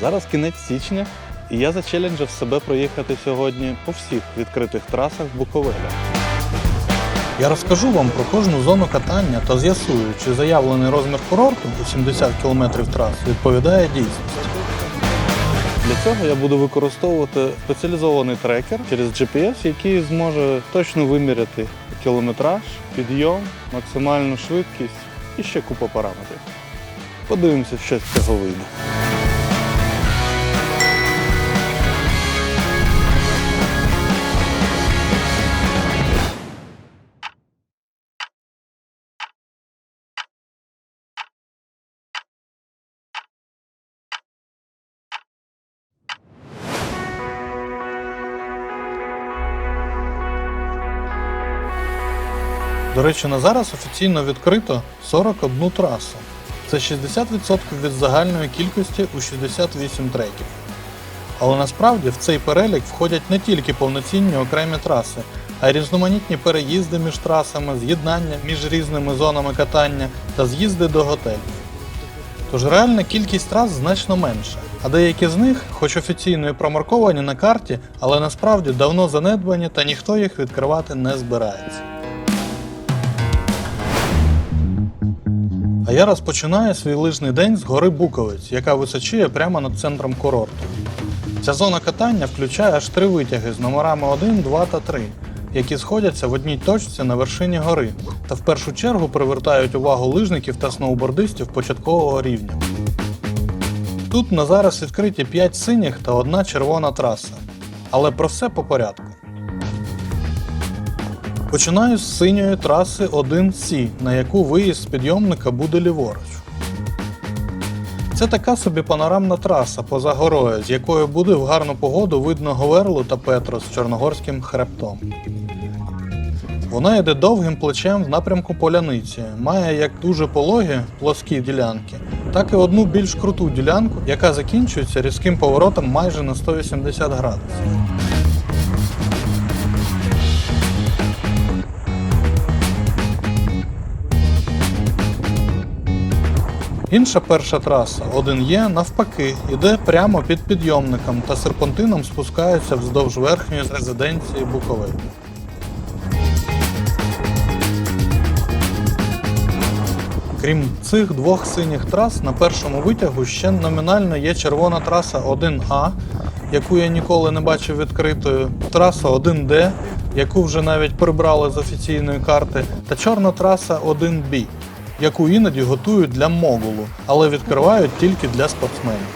Зараз кінець січня, і я зачеленджив себе проїхати сьогодні по всіх відкритих трасах Буковеля. Я розкажу вам про кожну зону катання та з'ясую, чи заявлений розмір курорту у 70 км трас відповідає дійсності. Для цього я буду використовувати спеціалізований трекер через GPS, який зможе точно виміряти кілометраж, підйом, максимальну швидкість і ще купа параметрів. Подивимося, що з цього вийде. До речі, на зараз офіційно відкрито 41 трасу. Це 60% від загальної кількості у 68 треків. Але насправді в цей перелік входять не тільки повноцінні окремі траси, а й різноманітні переїзди між трасами, з'єднання між різними зонами катання та з'їзди до готелів. Тож реальна кількість трас значно менша, а деякі з них, хоч офіційно і промарковані на карті, але насправді давно занедбані та ніхто їх відкривати не збирається. А я розпочинаю свій лижний день з гори Буковець, яка височіє прямо над центром курорту. Ця зона катання включає аж три витяги з номерами 1, 2 та 3, які сходяться в одній точці на вершині гори та в першу чергу привертають увагу лижників та сноубордистів початкового рівня. Тут на зараз відкриті 5 синіх та одна червона траса. Але про все по порядку. Починаю з синьої траси 1С, на яку виїзд з підйомника буде ліворуч. Це така собі панорамна траса поза горою, з якої буде в гарну погоду видно Говерлу та Петро з Чорногорським хребтом. Вона йде довгим плечем в напрямку поляниці, має як дуже пологі плоскі ділянки, так і одну більш круту ділянку, яка закінчується різким поворотом майже на 180 градусів. Інша перша траса 1Е навпаки йде прямо під підйомником та серпантином спускається вздовж верхньої резиденції Буковель. Крім цих двох синіх трас, на першому витягу ще номінально є червона траса 1А, яку я ніколи не бачив відкритою, траса 1Д, яку вже навіть прибрали з офіційної карти, та чорна траса 1Б, яку іноді готують для могулу, але відкривають тільки для спортсменів.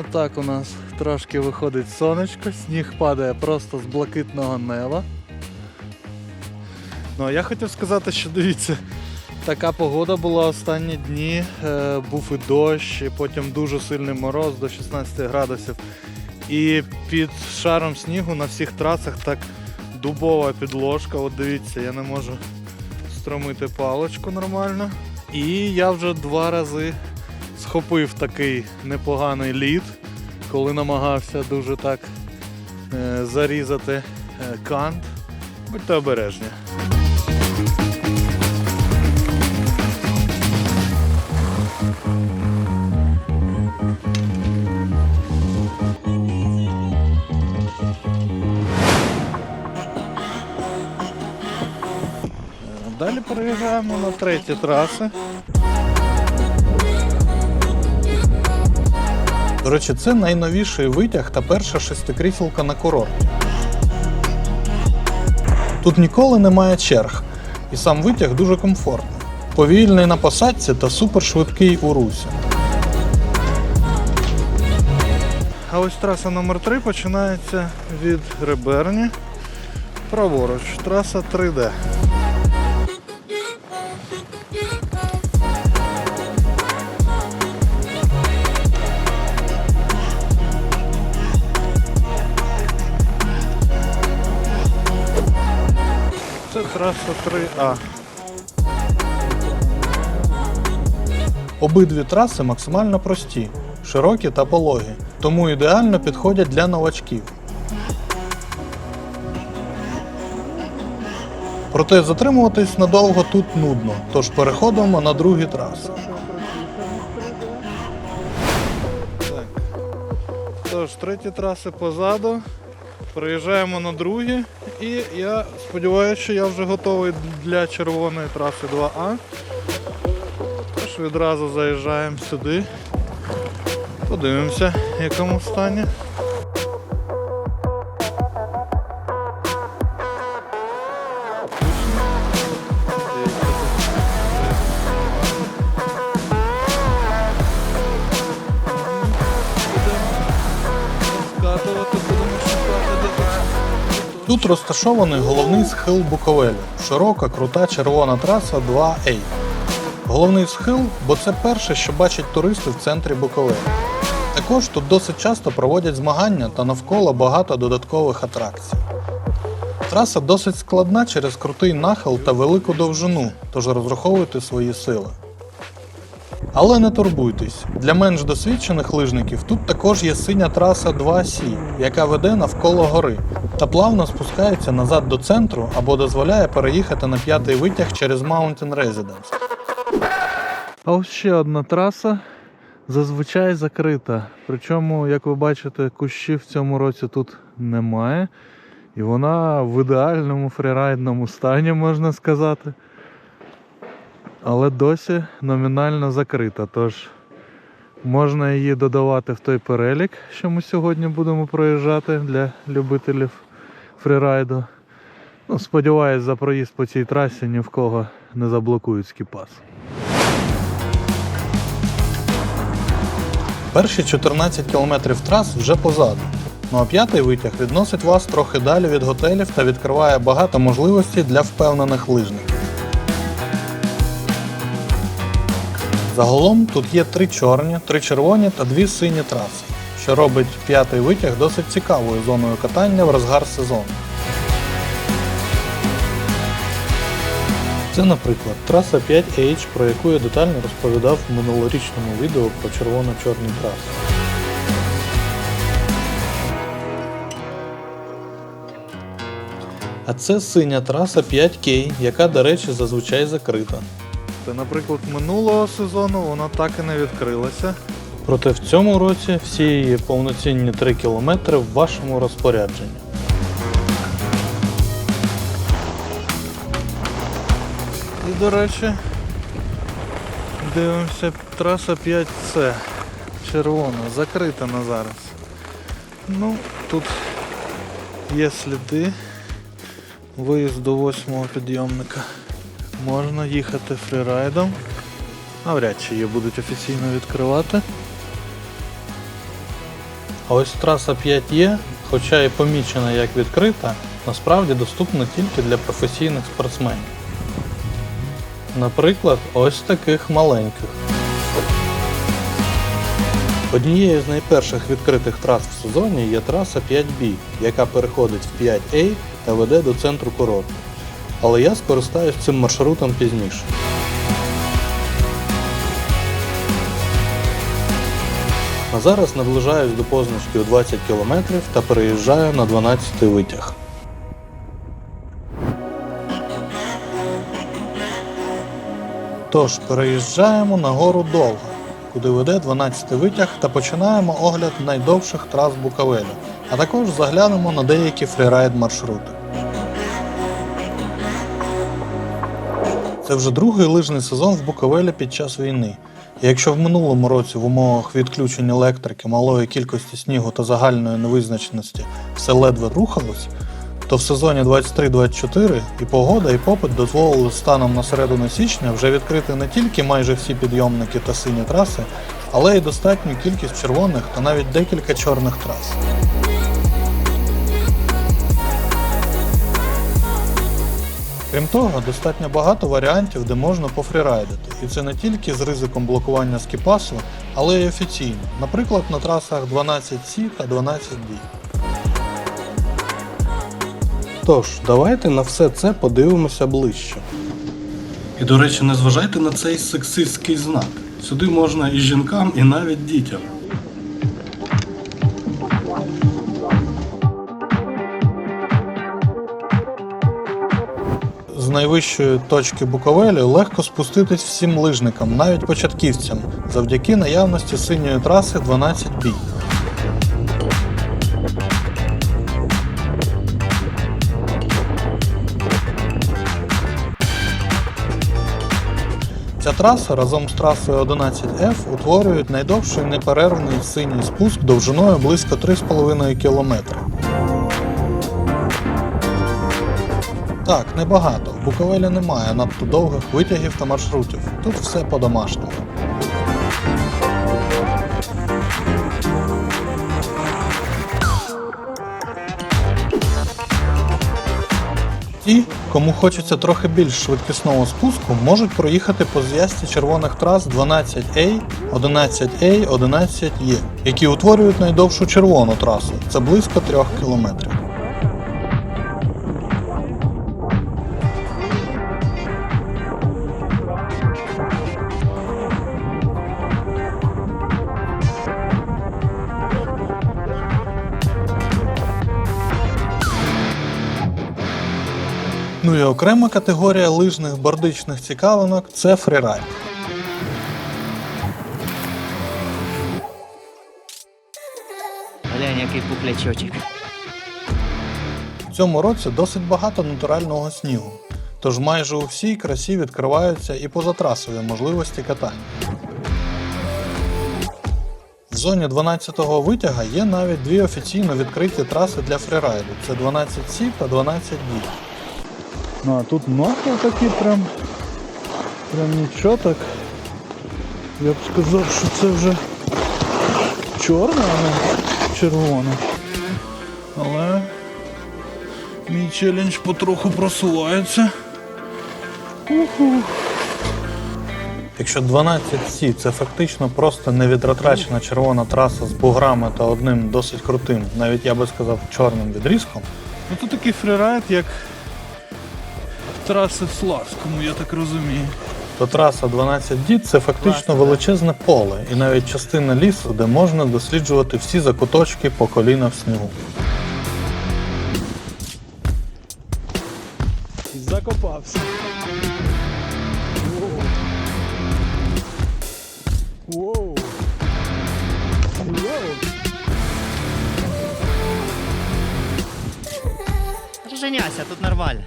Отак у нас трошки виходить сонечко, сніг падає просто з блакитного неба. Ну а я хотів сказати, що дивіться, така погода була останні дні. Е, був і дощ, і потім дуже сильний мороз до 16 градусів. І під шаром снігу на всіх трасах так дубова підложка. От дивіться, я не можу стромити паличку нормально. І я вже два рази схопив такий непоганий лід, коли намагався дуже так е, зарізати е, кант. Будьте обережні. Далі на треті траси. До речі, це найновіший витяг та перша шестикрісілка на курорті. Тут ніколи немає черг, і сам витяг дуже комфортний. Повільний на посадці та супершвидкий у русі. А ось траса номер 3 починається від Реберні. Праворуч, траса 3D. Траса 3А. Обидві траси максимально прості, широкі та пологі, тому ідеально підходять для новачків. Проте затримуватись надовго тут нудно, тож переходимо на другі траси. Так. Тож, треті траси позаду. Приїжджаємо на другі, і я сподіваюся, що я вже готовий для червоної траси 2А. Тож відразу заїжджаємо сюди. Подивимося, в якому стані. Скатувати тут. Розташований головний схил Буковелю. Широка, крута червона траса 2А. Головний схил, бо це перше, що бачать туристи в центрі Буковелю. Також тут досить часто проводять змагання та навколо багато додаткових атракцій. Траса досить складна через крутий нахил та велику довжину, тож розраховуйте свої сили. Але не турбуйтесь, для менш досвідчених лижників тут також є синя траса 2C, яка веде навколо гори та плавно спускається назад до центру або дозволяє переїхати на п'ятий витяг через Mountain Residence. А ось ще одна траса зазвичай закрита. Причому, як ви бачите, кущів в цьому році тут немає. І вона в ідеальному фрірайдному стані, можна сказати. Але досі номінально закрита. Тож можна її додавати в той перелік, що ми сьогодні будемо проїжджати для любителів фрірайду. Ну, сподіваюсь, за проїзд по цій трасі ні в кого не заблокують скіпас. Перші 14 кілометрів трас вже позаду. Ну а п'ятий витяг відносить вас трохи далі від готелів та відкриває багато можливостей для впевнених лижників. Загалом тут є три чорні, три червоні та дві сині траси, що робить п'ятий витяг досить цікавою зоною катання в розгар сезону. Це, наприклад, траса 5H, про яку я детально розповідав в минулорічному відео про червоно-чорні траси. А це синя траса 5K, яка, до речі, зазвичай закрита. Наприклад, минулого сезону вона так і не відкрилася. Проте в цьому році всі її повноцінні 3 кілометри в вашому розпорядженні. І, до речі, дивимося, траса 5C. Червона, закрита на зараз. Ну, тут є сліди. Виїзд до восьмого підйомника. Можна їхати фрірайдом. Навряд чи її будуть офіційно відкривати. А ось траса 5Е, хоча і помічена як відкрита, насправді доступна тільки для професійних спортсменів. Наприклад, ось таких маленьких. Однією з найперших відкритих трас в сезоні є траса 5B, яка переходить в 5A та веде до центру курорту. Але я скористаюсь цим маршрутом пізніше. А зараз наближаюсь до позначки у 20 км та переїжджаю на 12 витяг. Тож переїжджаємо на гору Долга, куди веде 12 витяг та починаємо огляд найдовших трас Буковелю, а також заглянемо на деякі фрірайд маршрути. Це вже другий лижний сезон в Буковелі під час війни. І якщо в минулому році в умовах відключень електрики, малої кількості снігу та загальної невизначеності все ледве рухалось, то в сезоні 23-24 і погода, і попит дозволили станом на середину січня вже відкрити не тільки майже всі підйомники та сині траси, але й достатню кількість червоних та навіть декілька чорних трас. Крім того, достатньо багато варіантів, де можна пофрірайдити. І це не тільки з ризиком блокування скіпасу, але й офіційно, наприклад, на трасах 12C та 12D. Тож, давайте на все це подивимося ближче. І, до речі, не зважайте на цей сексистський знак. Сюди можна і жінкам, і навіть дітям. З найвищої точки Буковелі легко спуститись всім лижникам, навіть початківцям, завдяки наявності синьої траси 12 бій. Ця траса разом з трасою 11F утворюють найдовший неперервний синій спуск довжиною близько 3,5 км. Так, небагато. В Буковелі немає надто довгих витягів та маршрутів. Тут все по-домашньому. Ті, кому хочеться трохи більш швидкісного спуску, можуть проїхати по зв'язці червоних трас 12A, 11A, 11E, які утворюють найдовшу червону трасу. Це близько 3 кілометрів. Ну і окрема категорія лижних бордичних цікавинок це фрірайд. Глянь, який пуклячочок. В цьому році досить багато натурального снігу, тож майже у всій красі відкриваються і позатрасові можливості катання. В зоні 12-го витяга є навіть дві офіційно відкриті траси для фрірайду це 12C та 12D. Ну а тут махи такі прям. Прям нічого так. Я б сказав, що це вже чорне, а не червоне. Але мій челендж потроху просувається. Уху. Якщо 12C це фактично просто невідротрачена червона траса з буграми та одним досить крутим, навіть я би сказав, чорним відрізком. Ну то такий фрірайд, як траси в Славському, я так розумію. То траса 12D це фактично величезне поле і навіть частина лісу, де можна досліджувати всі закуточки по коліна в снігу. Закопався. Воу. Воу. Женяся, тут нормально.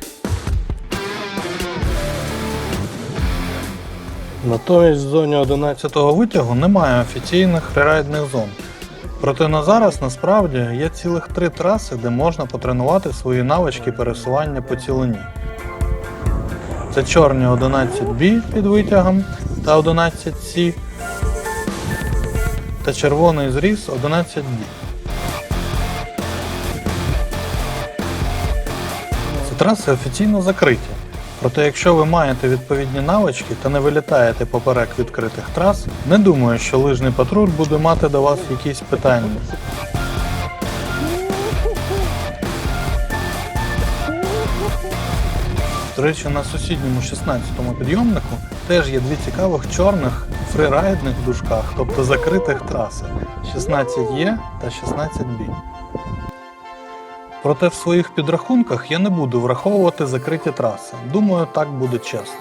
Натомість в зоні 11-го витягу немає офіційних фрірайдних зон. Проте на зараз насправді є цілих три траси, де можна потренувати свої навички пересування по цілині. Це чорні 11B під витягом та 11C та червоний зріз 11D. Ці траси офіційно закриті. Проте, якщо ви маєте відповідні навички та не вилітаєте поперек відкритих трас, не думаю, що лижний патруль буде мати до вас якісь питання. До речі, на сусідньому 16-му підйомнику теж є дві цікавих чорних фрирайдних дужках, тобто закритих траси 16Е та 16B. Проте в своїх підрахунках я не буду враховувати закриті траси. Думаю, так буде чесно.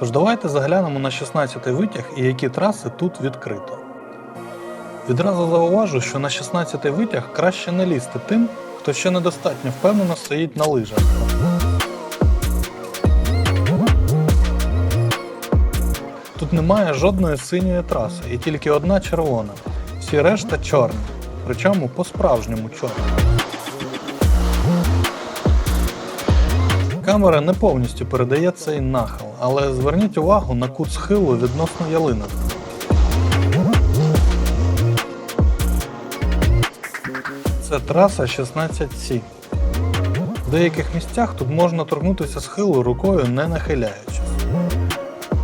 Тож давайте заглянемо на 16-й витяг і які траси тут відкрито. Відразу зауважу, що на 16-й витяг краще не лізти тим, хто ще недостатньо впевнено стоїть на лижах. Тут немає жодної синьої траси і тільки одна червона. Всі решта чорні. Причому по-справжньому чорні. Камера не повністю передає цей нахил, але зверніть увагу на кут схилу відносно ялинок. Це траса 16С. В деяких місцях тут можна торкнутися схилу рукою не нахиляючись.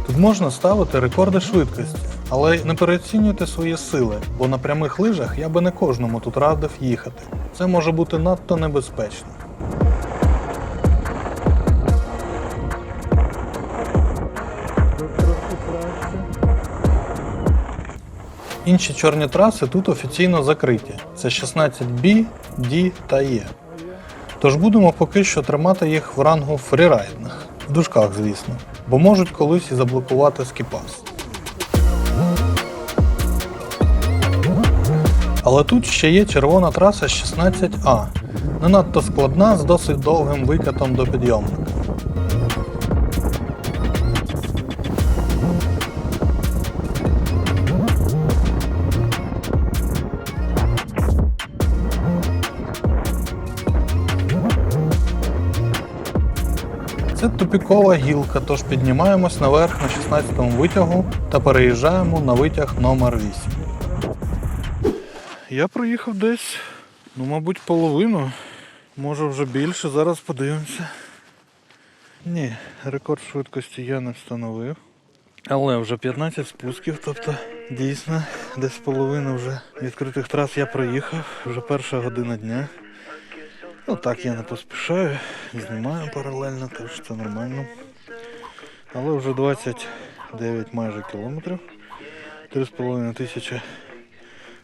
Тут можна ставити рекорди швидкості, але не переоцінюйте свої сили, бо на прямих лижах я би не кожному тут радив їхати. Це може бути надто небезпечно. Інші чорні траси тут офіційно закриті. Це 16B, D та E. Тож будемо поки що тримати їх в рангу фрірайдних, в дужках, звісно, бо можуть колись і заблокувати скіпас. Але тут ще є червона траса 16А, не надто складна з досить довгим викатом до підйомника. Це тупікова гілка, тож піднімаємось наверх на 16-му витягу та переїжджаємо на витяг номер 8. Я проїхав десь, ну, мабуть, половину, може вже більше, зараз подивимося. Ні, рекорд швидкості я не встановив. Але вже 15 спусків, тобто дійсно десь половину вже відкритих трас я проїхав, вже перша година дня. Ну так я не поспішаю, знімаю паралельно, тож це нормально. Але вже 29 майже кілометрів, 3,5 тисячі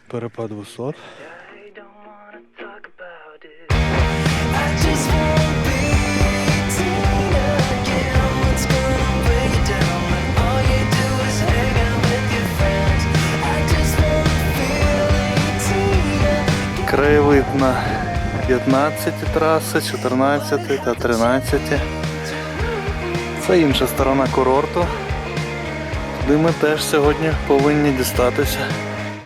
перепад висот. I just won't be teen again. What's gonna bring you down when all you do is hang out with your friends? I just wanna feel 18 Краєвид на 15 траси, 14 та 13. Це інша сторона курорту. Туди ми теж сьогодні повинні дістатися.